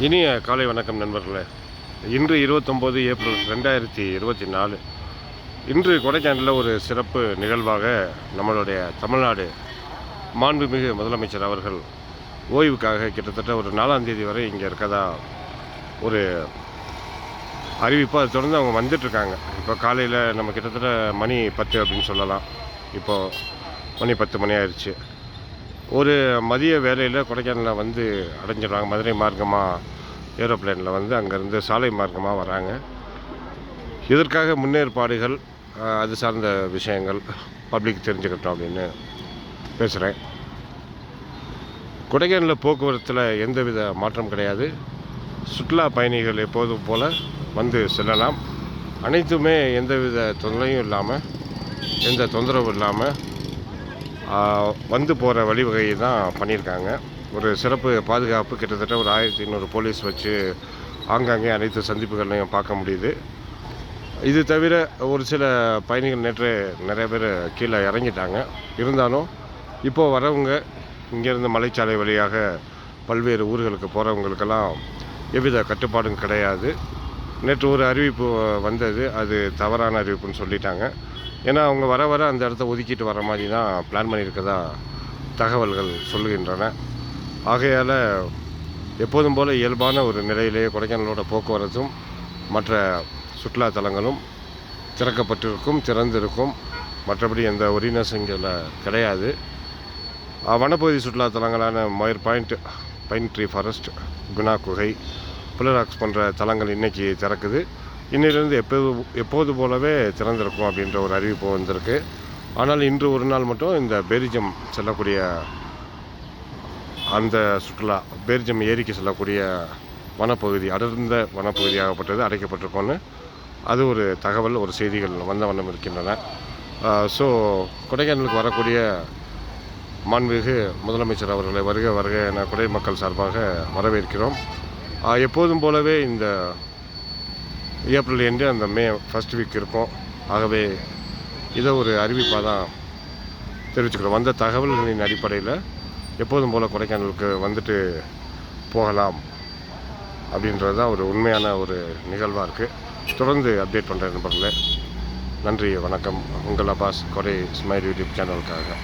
இனிய காலை வணக்கம் நண்பர்களே. இன்று இருபத்தொம்போது ஏப்ரல் ரெண்டாயிரத்தி இருபத்தி நாலு. இன்று கொடைக்கானலில் ஒரு சிறப்பு நிகழ்வாக நம்மளுடைய தமிழ்நாடு மாண்புமிகு முதலமைச்சர் அவர்கள் ஓய்வுக்காக கிட்டத்தட்ட ஒரு நாலாம் தேதி வரை இங்கே இருக்கதா ஒரு அறிவிப்பு. அது தொடர்ந்து அவங்க வந்துட்டுருக்காங்க. இப்போ காலையில் நம்ம கிட்டத்தட்ட மணி பத்து அப்படின்னு சொல்லலாம். இப்போது மணி பத்து மணி ஆயிடுச்சு ஒரு மதிய வேலையில் கொடைக்கானலில் வந்து அடைஞ்சிடுவாங்க. மதுரை மார்க்கமாக ஏரோப்ளேனில் வந்து அங்கேருந்து சாலை மார்க்கமாக வராங்க. இதற்காக முன்னேற்பாடுகள் அது சார்ந்த விஷயங்கள் பப்ளிக் தெரிஞ்சுக்கட்டும் அப்படின்னு பேசுகிறேன் கொடைக்கானலில் போக்குவரத்தில் எந்தவித மாற்றம் கிடையாது. சுற்றுலா பயணிகள் எப்போதும் போல் வந்து செல்லலாம். அனைத்துமே எந்தவித தொல்லையும் இல்லாமல் எந்த தொந்தரவும் இல்லாமல் வந்து போகிற வழிவகையை தான் பண்ணியிருக்காங்க. ஒரு சிறப்பு பாதுகாப்பு கிட்டத்தட்ட ஒரு ஆயிரத்தி ஐநூறு போலீஸ் வச்சு ஆங்காங்கே அனைத்து சந்திப்புகளையும் பார்க்க முடியுது. இது தவிர ஒரு சில பயணிகள் நேற்று நிறைய பேர் கீழே இறங்கிட்டாங்க. இருந்தாலும் இப்போது வரவங்க இங்கேருந்து மலைச்சாலை வழியாக பல்வேறு ஊர்களுக்கு போகிறவங்களுக்கெல்லாம் எவ்வித கட்டுப்பாடும் கிடையாது. நேற்று ஒரு அறிவிப்பு வந்தது. அது தவறான அறிவிப்புன்னு சொல்லிட்டாங்க. ஏன்னா அவங்க வர வர அந்த இடத்த ஒதுக்கிட்டு வர மாதிரி தான் பிளான் பண்ணியிருக்கதா தகவல்கள் சொல்லுகின்றன. ஆகையால் எப்போதும் போல் இயல்பான ஒரு நிலையிலேயே கொடைக்கானலோட போக்குவரத்தும் மற்ற சுற்றுலா தலங்களும் திறக்கப்பட்டிருக்கும் திறந்திருக்கும். மற்றபடி எந்த ஒரினஸுங்கில் கிடையாது. வனப்பகுதி சுற்றுலா தலங்களான Moir point pine tree forest Guna குகை புலராக்ஸ் போன்ற தலங்கள் இன்றைக்கி திறக்குது. இன்னிலிருந்து எப்போது எப்போது போலவே திறந்திருக்கும் அப்படின்ற ஒரு அறிவிப்பு வந்திருக்கு. ஆனால் இன்று ஒரு நாள் மட்டும் இந்த பெரிஜம் செல்லக்கூடிய அந்த சுற்றுலா பெரிஜம் ஏரிக்கு செல்லக்கூடிய வனப்பகுதி அடர்ந்த வனப்பகுதியாகப்பட்டது அடைக்கப்பட்டிருக்கோன்னு அது ஒரு தகவல் ஒரு செய்திகள் வந்த வண்ணம் இருக்கின்றன. ஸோ கொடைக்கானலுக்கு வரக்கூடிய மாண்புமிகு முதலமைச்சர் அவர்களை வருக வருக என குடை மக்கள் சார்பாக வரவேற்கிறோம். எப்போதும் போலவே இந்த ஏப்ரல் எண்டு அந்த மே ஃபர்ஸ்ட் வீக் இருக்கும். ஆகவே இதை ஒரு அறிவிப்பாக தான் தெரிவிச்சுக்கிறோம். வந்த தகவல்களின் அடிப்படையில் எப்போதும் போல் கொடைக்கானலுக்கு வந்துட்டு போகலாம் அப்படின்றது தான் ஒரு உண்மையான ஒரு நிகழ்வாக இருக்குது தொடர்ந்து அப்டேட் பண்ணுற நண்பர்களே நன்றி வணக்கம். உங்கள் அப்பாஸ் கொடை ஸ்மைல் யூடியூப் சேனலுக்காக.